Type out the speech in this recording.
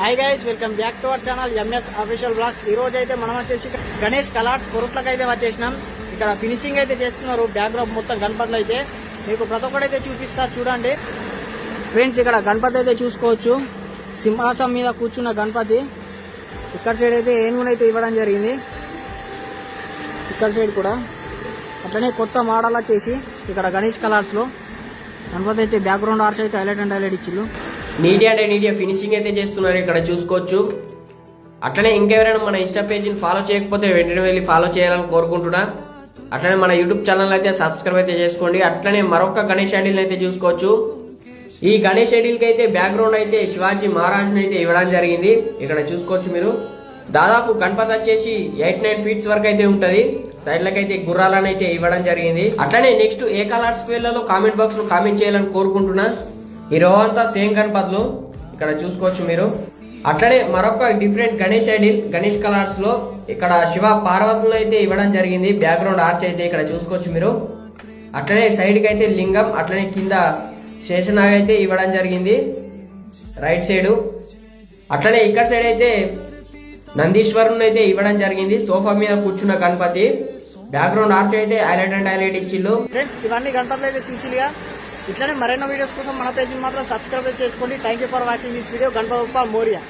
Hi guys welcome back to our channel MS official blogs ఈ రోజు అయితే మనం వచ్చేసి గణేష్ కలాట్స్ కొరుట్లకు అయితే వచ్చేసినాం. ఇక్కడ ఫినిషింగ్ అయితే చేస్తున్నారు బ్యాక్గ్రౌండ్ మొత్తం గణపతులు అయితే. మీకు ప్రతి ఒక్కడైతే చూపిస్తా చూడండి. ఫ్రెండ్స్ ఇక్కడ గణపతి అయితే చూసుకోవచ్చు. సింహాసం మీద కూర్చున్న గణపతి. ఇక్కడ సైడ్ అయితే ఏనుగునైతే అయితే ఇవ్వడం జరిగింది. ఇక్కడ సైడ్ కూడా. అట్లనే కొత్త మోడల్ వచ్చేసి ఇక్కడ గణేష్ కలర్స్లో గణపతి అయితే బ్యాక్గ్రౌండ్ ఆర్ట్స్ అయితే హైలైట్ అండ్ హైలైట్ ఇచ్చిళ్ళు నీట్ అంటే నీట్గా ఫినిషింగ్ అయితే చేస్తున్నారు ఇక్కడ చూసుకోవచ్చు. అట్లనే ఇంకెవరైనా మన ఇన్స్టా పేజీని ఫాలో చేయకపోతే వెంటనే వెళ్ళి ఫాలో చేయాలని కోరుకుంటున్నా. అట్లనే మన యూట్యూబ్ ఛానల్ అయితే సబ్స్క్రైబ్ అయితే చేసుకోండి. అట్లనే మరొక గణేష్ షెడ్యూల్ అయితే చూసుకోవచ్చు. ఈ గణేష్ ఐడిల్ అయితే బ్యాక్గ్రౌండ్ అయితే శివాజీ మహారాజ్ని అయితే ఇవ్వడం జరిగింది. ఇక్కడ చూసుకోవచ్చు మీరు. దాదాపు గణపతి వచ్చేసి ఎయిట్ నైన్ ఫీట్స్ వరకు అయితే ఉంటది. సైడ్లకి అయితే గుర్రాలను అయితే ఇవ్వడం జరిగింది. అట్లనే నెక్స్ట్ ఏ కలర్ స్క్వేర్లలో కామెంట్ బాక్స్లో కామెంట్ చేయాలని కోరుకుంటున్నా. ఈ రో అంతా సేమ్ గణపతులు. ఇక్కడ చూసుకోవచ్చు మీరు. అట్లనే మరొక డిఫరెంట్ గణేష్ ఐడిల్ గణేష్ కలర్స్లో ఇక్కడ శివ పార్వతులు అయితే ఇవ్వడం జరిగింది. బ్యాక్గ్రౌండ్ ఆర్చ్ అయితే ఇక్కడ చూసుకోవచ్చు మీరు. అట్లనే సైడ్కి అయితే లింగం అట్లనే కింద శేషనాగ అయితే ఇవ్వడం జరిగింది. Right side. అట్లనే ఇక్కడ సైడ్ అయితే నందీశ్వరుని అయితే ఇవ్వడం జరిగింది. సోఫా మీద కూర్చున్న గణపతి. బ్యాక్గ్రౌండ్ ఆర్చ్ అయితే హైలైట్ అండ్ హైలైట్ ఇచ్చిళ్ళు ఫ్రెండ్స్ ఇవన్నీ గణపతులు అయితే ఇట్లానే మరైన వీడియోస్ కోసం మన పేజీని మాత్రం సబ్స్క్రైబ్ చేసుకోండి. Thank you for watching this video Ganapati Morya